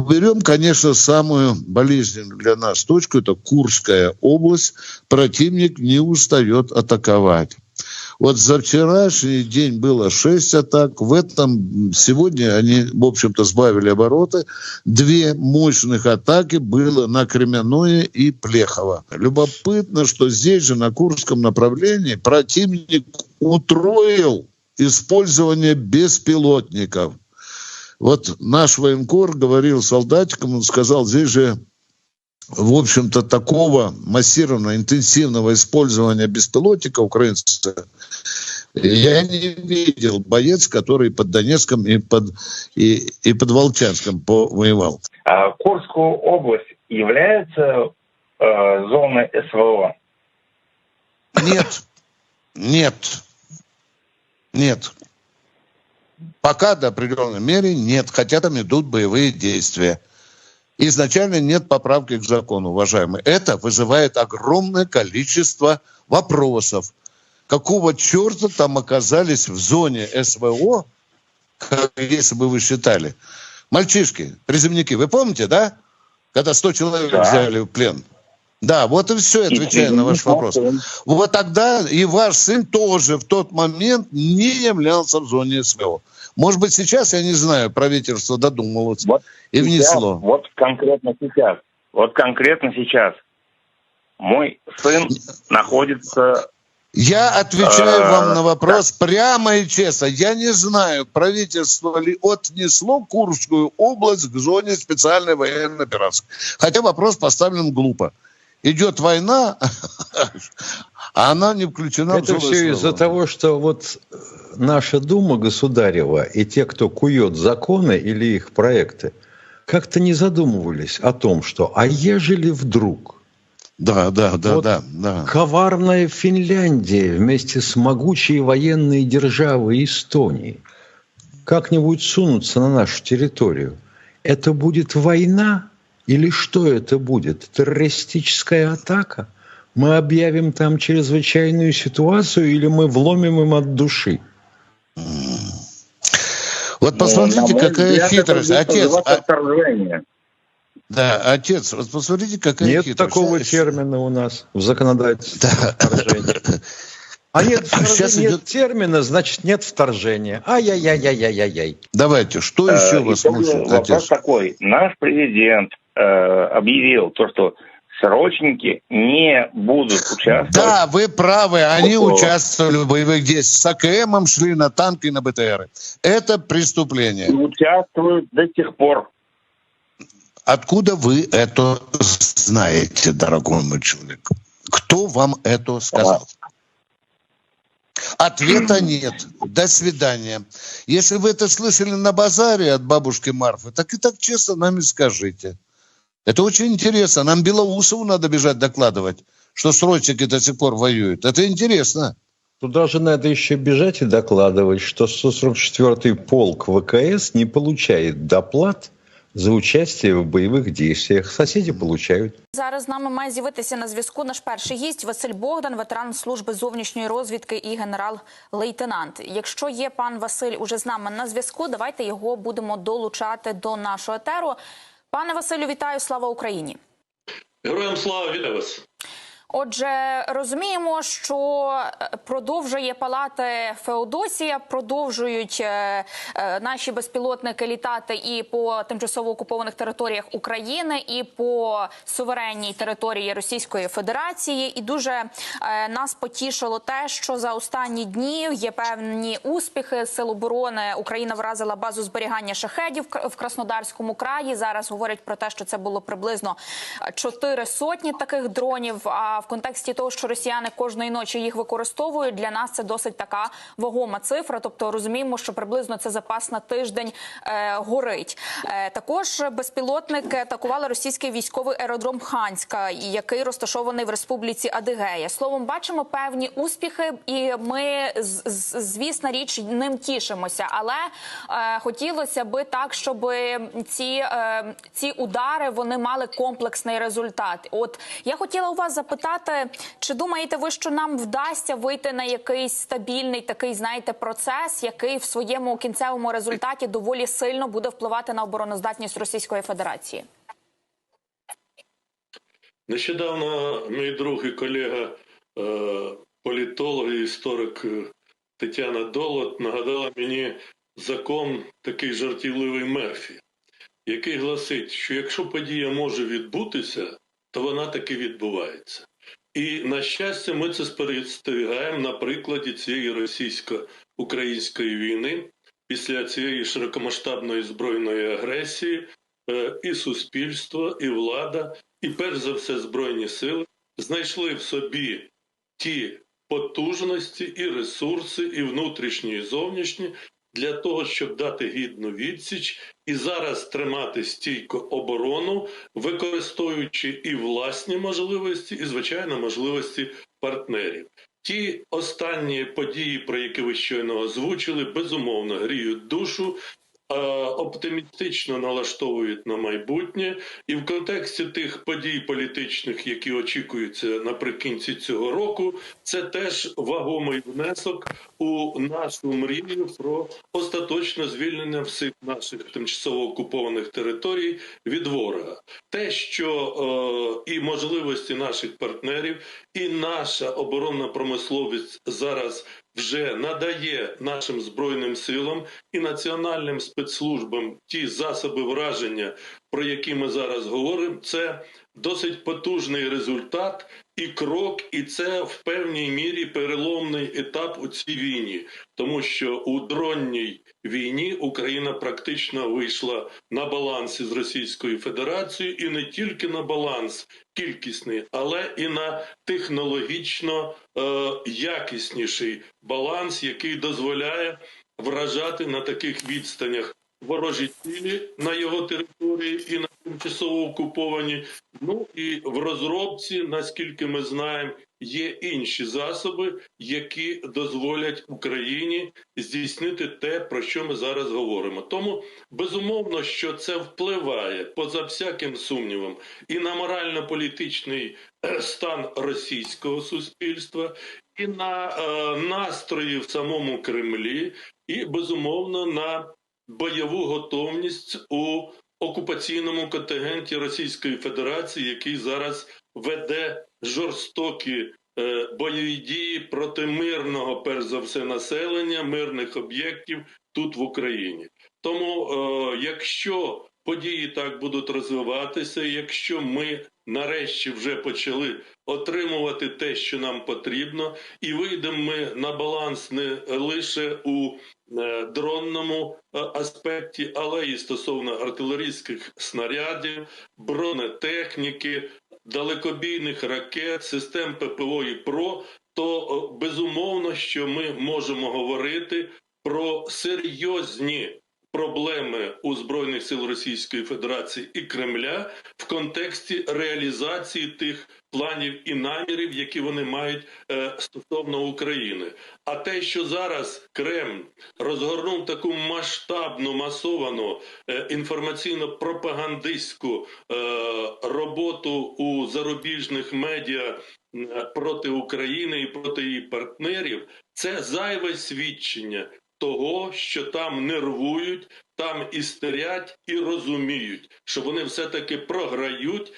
Уберем, конечно, самую болезненную для нас точку, это Курская область. Противник не устает атаковать. Вот за вчерашний день было 6 атак. В этом сегодня они, в общем-то, сбавили обороты. Две мощных атаки было на Кременное и Плехово. Любопытно, что здесь же, на Курском направлении, противник утроил использование беспилотников. Вот наш военкор говорил солдатикам, он сказал, здесь же в общем-то, такого массированного, интенсивного использования беспилотника украинцев я не видел боец, который под Донецком и под, и, и под Волчанском воевал. А Курская область является э, зоной СВО? Нет, нет, нет. Пока до определенной меры нет, хотя там идут боевые действия. Изначально нет поправки к закону, уважаемые. Это вызывает огромное количество вопросов. Какого черта там оказались в зоне СВО, как, если бы вы считали? Мальчишки, приземники, вы помните, да? Когда 100 человек да. взяли в плен. Да, вот и все, отвечая на ваш вопрос. Вот тогда и ваш сын тоже в тот момент не являлся в зоне СВО. Может быть, сейчас, я не знаю, правительство додумалось вот и внесло. Сейчас, вот конкретно сейчас. Вот конкретно сейчас. Мой сын находится... Я отвечаю э, вам на вопрос прямо и честно. Я не знаю, правительство ли отнесло Курскую область к зоне специальной военной операции. Хотя вопрос поставлен глупо идет война, а она не включена Это в все из-за того, что вот наша Дума государева и те, кто кует законы или их проекты, как-то не задумывались о том, что а ежели вдруг да, да, да, вот да, да. Коварная Финляндия вместе с могучей военной державой Эстонии как-нибудь сунутся на нашу территорию. Это будет война или что это будет? Террористическая атака? Мы объявим там чрезвычайную ситуацию или мы вломим им от души? Вот посмотрите, ну, какая хитрость. Отец, а... Да, отец, вот посмотрите, какая Нет хитрость. Нет такого термина у нас в законодательстве. Да. А нет, а сейчас нет идет... термина, значит нет вторжения. Ай-яй-яй-яй-яй-яй. Давайте, что еще э, вас мучает, Вопрос такой. Наш президент э, объявил то, что срочники не будут участвовать. Да, вы правы, они О, участвовали в боевых действиях. С АКМом шли на танки и на БТРы. Это преступление. И участвуют до сих пор. Откуда вы это знаете, дорогой мой человек? Кто вам это сказал? Ответа нет. До свидания. Если вы это слышали на базаре от бабушки Марфы, так и так честно нам и скажите. Это очень интересно. Нам Белоусову надо бежать докладывать, что срочники до сих пор воюют. Это интересно. Туда же надо еще бежать и докладывать, что 144-й полк ВКС не получает доплат за участие в бойових діях. Сусіди получають. Зараз з нами має з'явитися на зв'язку наш перший гість Василь Богдан, ветеран служби зовнішньої розвідки і генерал-лейтенант. Якщо є пан Василь уже з нами на зв'язку, давайте його будемо долучати до нашого етеру. Пане Василю, вітаю! Слава Україні! Героям слава вітаю вас! Отже, розуміємо, що е, продовжує палати Феодосія, продовжують е, е, наші безпілотники літати і по тимчасово окупованих територіях України, і по суверенній території Російської Федерації. І дуже нас потішило те, що за останні дні є певні успіхи Сил оборони. Україна вразила базу зберігання шахедів в Краснодарському краї. Зараз говорять про те, що це було приблизно чотири сотні таких дронів. А в контексті того, що росіяни кожної ночі їх використовують, для нас це досить така вагома цифра. Тобто розуміємо, що приблизно це запас на тиждень е, горить. Е, також безпілотники атакували російський військовий аеродром Ханська, який розташований в республіці Адигея. Словом, бачимо певні успіхи, і ми звісна річ ним тішимося. Але е, хотілося би так, щоб ці, е, ці удари вони мали комплексний результат. От я хотіла у вас запитати запитати, чи думаєте ви, що нам вдасться вийти на якийсь стабільний такий, знаєте, процес, який в своєму кінцевому результаті доволі сильно буде впливати на обороноздатність Російської Федерації? Нещодавно мій друг і колега, е, політолог і історик е, Тетяна Долот нагадала мені закон такий жартівливий Мерфі, який гласить, що якщо подія може відбутися, то вона таки відбувається. І на щастя, ми це спостерігаємо на прикладі цієї російсько-української війни після цієї широкомасштабної збройної агресії, е, і суспільство, і влада, і перш за все збройні сили знайшли в собі ті потужності і ресурси, і внутрішні, і зовнішні для того, щоб дати гідну відсіч і зараз тримати стійко оборону, використовуючи і власні можливості, і звичайно можливості партнерів. Ті останні події, про які ви щойно озвучили, безумовно гріють душу. Е, Оптимістично налаштовують на майбутнє, і в контексті тих подій політичних, які очікуються наприкінці цього року, це теж вагомий внесок у нашу мрію про остаточне звільнення всіх наших тимчасово окупованих територій від ворога. Те, що е, і можливості наших партнерів, і наша оборонна промисловість зараз вже надає нашим збройним силам і національним спецслужбам ті засоби враження, про які ми зараз говоримо, це досить потужний результат і крок, і це в певній мірі переломний етап у цій війні, тому що у дронній війні Україна практично вийшла на баланс із Російською Федерацією, і не тільки на баланс кількісний, але і на технологічно е, якісніший баланс, який дозволяє вражати на таких відстанях ворожі цілі на його території і на тимчасово окуповані. Ну і в розробці, наскільки ми знаємо, є інші засоби, які дозволять Україні здійснити те, про що ми зараз говоримо. Тому безумовно, що це впливає поза всяким сумнівом і на морально-політичний е, стан російського суспільства, і на е, настрої в самому Кремлі, і безумовно на бойову готовність у окупаційному контингенті Російської Федерації, який зараз веде жорстокі е, бойові дії проти мирного, перш за все, населення, мирних об'єктів тут в Україні. Тому, е, якщо події так будуть розвиватися, якщо ми нарешті вже почали отримувати те, що нам потрібно, і вийдемо ми на баланс не лише у дронному е, аспекті, але і стосовно артилерійських снарядів, бронетехніки, далекобійних ракет, систем ППО і ПРО, то е, безумовно, що ми можемо говорити про серйозні проблеми у збройних сил Російської Федерації і Кремля в контексті реалізації тих планів і намірів, які вони мають е, стосовно України. А те, що зараз Кремль розгорнув таку масштабну масовану е, інформаційно-пропагандистську е, роботу у зарубіжних медіа проти України і проти її партнерів, це зайве свідчення того, що там нервують, там істерять і розуміють, що вони все таки програють